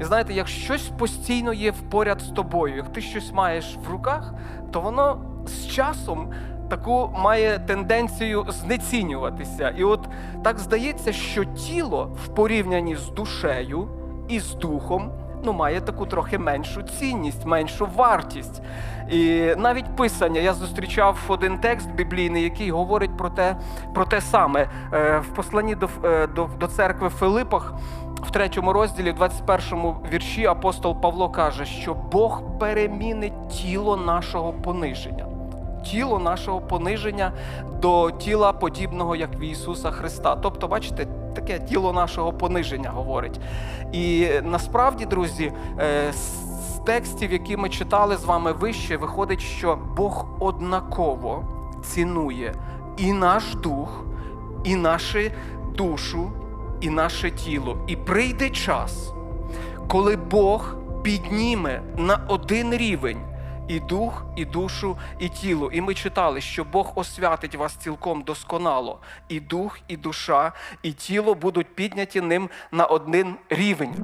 І знаєте, як щось постійно є поряд з тобою, як ти щось маєш в руках, то воно з часом таку має тенденцію знецінюватися. І от так здається, що тіло в порівнянні з душею і з духом ну, має таку трохи меншу цінність, меншу вартість. І навіть писання я зустрічав один текст біблійний, який говорить про те, про те саме Е, в посланні до, е, до, до церкви в Филипах. В третьому розділі, в 21 вірші, апостол Павло каже, що Бог перемінить тіло нашого пониження. Тіло нашого пониження до тіла подібного, як в Ісуса Христа. Тобто, бачите, таке тіло нашого пониження говорить. І насправді, друзі, е, з текстів, які ми читали з вами вище, виходить, що Бог однаково цінує і наш дух, і нашу душу, і наше тіло. І прийде час, коли Бог підніме на один рівень і дух, і душу, і тіло. І ми читали, що Бог освятить вас цілком досконало. І дух, і душа, і тіло будуть підняті ним на один рівень.